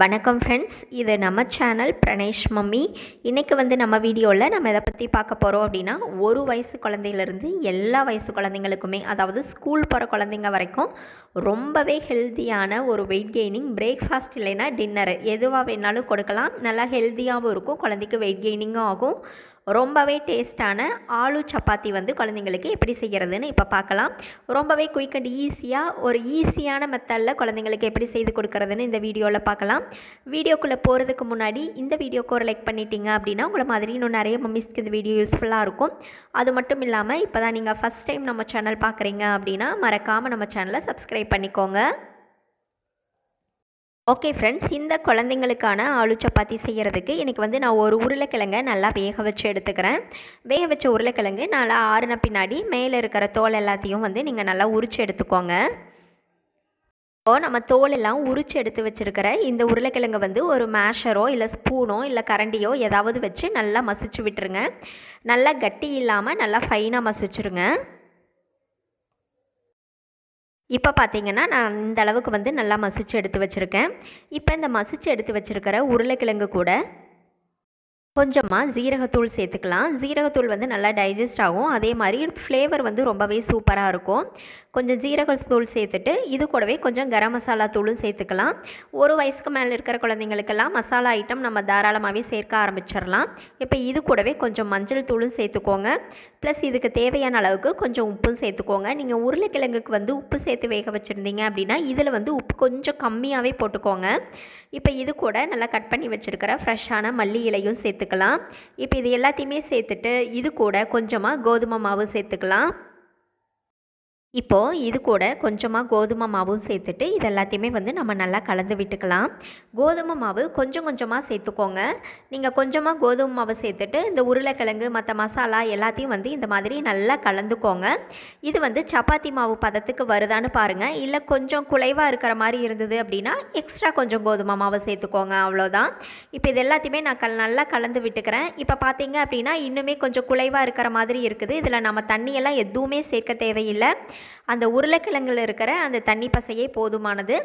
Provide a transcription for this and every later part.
வணக்கம் ஃப்ரெண்ட்ஸ் இது நம்ம சேனல் பிரணேஷ் மம்மி. இன்றைக்கி வந்து நம்ம வீடியோவில் நம்ம இதை பற்றி பார்க்க போகிறோம் அப்படின்னா ஒரு வயசு குழந்தையிலேருந்து எல்லா வயசு குழந்தைங்களுக்குமே அதாவது ஸ்கூல் போகிற குழந்தைங்க வரைக்கும் ரொம்பவே ஹெல்த்தியான ஒரு வெயிட் கெய்னிங் பிரேக்ஃபாஸ்ட் இல்லைன்னா டின்னர் எதுவாக வேணாலும் கொடுக்கலாம். நல்லா ஹெல்த்தியாகவும் இருக்கும். குழந்தைக்கு வெயிட் கெய்னிங்கும் ஆகும். ரொம்பவே டேஸ்ட்டான ஆலு சப்பாத்தி வந்து குழந்தைங்களுக்கு எப்படி செய்கிறதுன்னு இப்போ பார்க்கலாம். ரொம்பவே குயிக் அண்ட் ஈஸியாக ஒரு ஈஸியான மெத்தடில் குழந்தைங்களுக்கு எப்படி செய்து கொடுக்குறதுன்னு இந்த வீடியோவில் பார்க்கலாம். வீடியோக்குள்ளே போகிறதுக்கு முன்னாடி இந்த வீடியோக்கு ஒரு லைக் பண்ணிட்டீங்க அப்படின்னா உங்களை மாதிரி இன்னும் நிறைய மம்மிஸ்க்கு இந்த வீடியோ யூஸ்ஃபுல்லாக இருக்கும். அது மட்டும் இல்லாமல் இப்போ தான் நீங்கள் ஃபஸ்ட் டைம் நம்ம சேனல் பார்க்குறீங்க அப்படின்னா மறக்காமல் நம்ம சேனலை சப்ஸ்கிரைப் பண்ணிக்கோங்க. ஓகே ஃப்ரெண்ட்ஸ் இந்த குழந்தைங்களுக்கான ஆலு சப்பாத்தி செய்கிறதுக்கு இன்றைக்கி வந்து நான் ஒரு உருளைக்கிழங்கை நல்லா வேக வச்சு எடுத்துக்கிறேன். வேக வச்ச உருளைக்கிழங்கு நல்லா ஆறுன பின்னாடி மேலே இருக்கிற தோல் எல்லாத்தையும் வந்து நீங்கள் நல்லா உரிச்சு எடுத்துக்கோங்க. இப்போது நம்ம தோல் எல்லாம் உரிச்சு எடுத்து வச்சுருக்கிற இந்த உருளைக்கிழங்கு வந்து ஒரு மேஷரோ இல்லை ஸ்பூனோ இல்லை கரண்டியோ ஏதாவது வச்சு நல்லா மசிச்சு விட்டுருங்க. நல்லா கட்டி இல்லாமல் நல்லா ஃபைனாக மசிச்சுருங்க. இப்போ பார்த்தீங்கன்னா நான் இந்த அளவுக்கு வந்து நல்லா மசிச்சு எடுத்து வச்சுருக்கேன். இப்போ இந்த மசிச்சு எடுத்து வச்சுருக்கிற உருளைக்கிழங்கு கூட கொஞ்சமாக ஜீரகத்தூள் சேர்த்துக்கலாம். ஜீரகத்தூள் வந்து நல்லா டைஜஸ்ட் ஆகும். அதே மாதிரி ஃப்ளேவர் வந்து ரொம்பவே சூப்பராக இருக்கும். கொஞ்சம் ஜீரகத்தூள் சேர்த்துட்டு இது கூடவே கொஞ்சம் கரம் மசாலா தூளும் சேர்த்துக்கலாம். ஒரு வயசுக்கு மேலே இருக்கிற குழந்தைங்களுக்கெல்லாம் மசாலா ஐட்டம் நம்ம தாராளமாகவே சேர்க்க ஆரம்பிச்சிடலாம். இப்போ இது கூடவே கொஞ்சம் மஞ்சள் தூளும் சேர்த்துக்கோங்க. ப்ளஸ் இதுக்கு தேவையான அளவுக்கு கொஞ்சம் உப்பும் சேர்த்துக்கோங்க. நீங்கள் உருளைக்கிழங்குக்கு வந்து உப்பு சேர்த்து வேக வச்சுருந்தீங்க அப்படின்னா இதில் வந்து உப்பு கொஞ்சம் கம்மியாகவே போட்டுக்கோங்க. இப்போ இது கூட நல்லா கட் பண்ணி வச்சுருக்கிற ஃப்ரெஷ்ஷான மல்லி இலையும் சேர்த்துக்கலாம். இப்போ இது எல்லாத்தையுமே சேர்த்துட்டு இது கூட கொஞ்சமாக கோதுமை மாவு சேர்த்துக்கலாம். இப்போது இது கூட கொஞ்சமாக கோதுமை மாவும் சேர்த்துட்டு இது எல்லாத்தையுமே வந்து நம்ம நல்லா கலந்து விட்டுக்கலாம். கோதுமை மாவு கொஞ்சம் கொஞ்சமாக சேர்த்துக்கோங்க. நீங்கள் கொஞ்சமாக கோதுமை மாவு சேர்த்துட்டு இந்த உருளைக்கிழங்கு மற்ற மசாலா எல்லாத்தையும் வந்து இந்த மாதிரி நல்லா கலந்துக்கோங்க. இது வந்து சப்பாத்தி மாவு பதத்துக்கு வருதான்னு பாருங்கள் இல்லை கொஞ்சம் குலைவாக இருக்கிற மாதிரி இருந்தது அப்படின்னா எக்ஸ்ட்ரா கொஞ்சம் கோதுமை மாவு சேர்த்துக்கோங்க. அவ்வளோதான் இப்போ இது எல்லாத்தையுமே நான் கல் நல்லா கலந்து விட்டுக்கிறேன். இப்போ பார்த்தீங்க அப்படின்னா இன்னுமே கொஞ்சம் குலைவாக இருக்கிற மாதிரி இருக்குது. இதில் நம்ம தண்ணியெல்லாம் எதுவுமே சேர்க்க தேவையில்லை. அந்த உருளைக்கிழங்கில் இருக்கிற அந்த தண்ணி பசையே போதுமானது.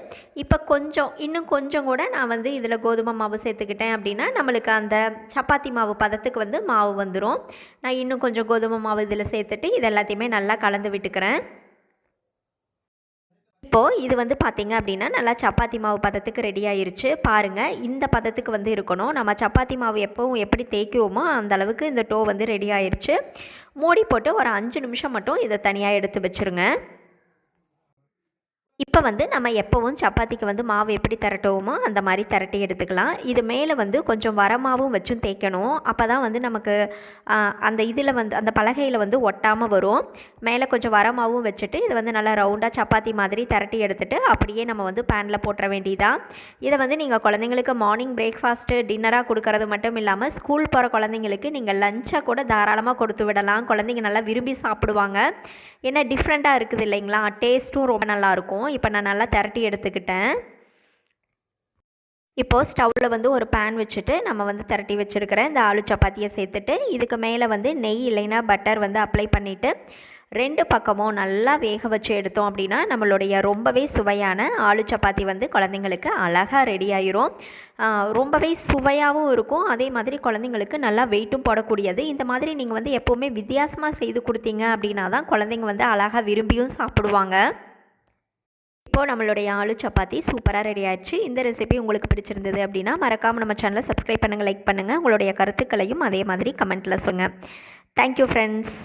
இப்போ கொஞ்சம் இன்னும் கொஞ்சம் கூட நான் வந்து இதில் கோதுமை மாவு சேர்த்துக்கிட்டேன் அப்படின்னா நம்மளுக்கு அந்த சப்பாத்தி மாவு பதத்துக்கு வந்து மாவு வந்துடும் நான் இன்னும் கொஞ்சம் கோதுமை மாவு இதில் சேர்த்துட்டு இது எல்லாத்தையுமே நல்லா கலந்து விட்டுக்கிறேன். இப்போது இது வந்து பார்த்திங்க அப்படின்னா நல்லா சப்பாத்தி மாவு பதத்துக்கு ரெடி ஆயிருச்சு. பாருங்கள் இந்த பதத்துக்கு வந்து இருக்கணும். நம்ம சப்பாத்தி மாவு எப்போவும் எப்படி தேய்க்குவோமோ அந்த அளவுக்கு இந்த டோ வந்து ரெடி ஆயிருச்சு. மூடி போட்டு ஒரு அஞ்சு நிமிஷம் மட்டும் இதை தனியாக எடுத்து வச்சுருங்க. இப்போ வந்து நம்ம எப்போவும் சப்பாத்திக்கு வந்து மாவு எப்படி திரட்டுவோமோ அந்த மாதிரி திரட்டி எடுத்துக்கலாம். இது மேலே வந்து கொஞ்சம் வரமாவும் வச்சும் தேய்க்கணும். அப்போ தான் வந்து நமக்கு அந்த இதில் வந்து அந்த பலகையில் வந்து ஒட்டாமல் வரும். மேலே கொஞ்சம் வரமாவும் வச்சுட்டு இது வந்து நல்லா ரவுண்டாக சப்பாத்தி மாதிரி திரட்டி எடுத்துகிட்டு அப்படியே நம்ம வந்து பேனில் போட்டுற வேண்டியதான் இதை வந்து நீங்கள் குழந்தைங்களுக்கு மார்னிங் பிரேக்ஃபாஸ்ட்டு டின்னராக கொடுக்கறது மட்டும் இல்லாமல் ஸ்கூல் போகிற குழந்தைங்களுக்கு நீங்கள் லஞ்சாக கூட தாராளமாக கொடுத்து விடலாம். குழந்தைங்க நல்லா விரும்பி சாப்பிடுவாங்க. ஏன்னா டிஃப்ரெண்ட்டாக இருக்குது இல்லைங்களா? டேஸ்ட்டும் ரொம்ப நல்லாயிருக்கும் இப்போ நான் நல்லா திரட்டி எடுத்துக்கிட்டேன். இப்போது ஸ்டவ்வில் வந்து ஒரு பேன் வச்சுட்டு நம்ம வந்து திரட்டி வச்சுருக்கிற இந்த ஆலு சப்பாத்தியை சேர்த்துட்டு இதுக்கு மேலே வந்து நெய் இல்லைன்னா பட்டர் வந்து அப்ளை பண்ணிவிட்டு ரெண்டு பக்கமும் நல்லா வேக வச்சு எடுத்தோம் அப்படின்னா நம்மளுடைய ரொம்பவே சுவையான ஆலு சப்பாத்தி வந்து குழந்தைங்களுக்கு அழகாக ரெடி ஆயிரும். ரொம்பவே சுவையாகவும் இருக்கும். அதே மாதிரி குழந்தைங்களுக்கு நல்லா வெயிட்டும் போடக்கூடியது. இந்த மாதிரி நீங்கள் வந்து எப்போவுமே வித்தியாசமாக செய்து கொடுத்தீங்க அப்படின்னா தான் குழந்தைங்க வந்து அழகாக விரும்பியும் சாப்பிடுவாங்க. இப்போது நம்மளுடைய ஆலு சப்பாத்தி சூப்பராக ரெடி ஆயிடுச்சு. இந்த ரெசிபி உங்களுக்கு பிடிச்சிருந்தது அப்படின்னா மறக்காமல் நம்ம சேனலை சப்ஸ்கிரைப் பண்ணுங்கள் லைக் பண்ணுங்கள் உங்களுடைய கருத்துக்களையும் அதே மாதிரி கமெண்ட்டில் சொல்லுங்கள் தேங்க்யூ ஃப்ரெண்ட்ஸ்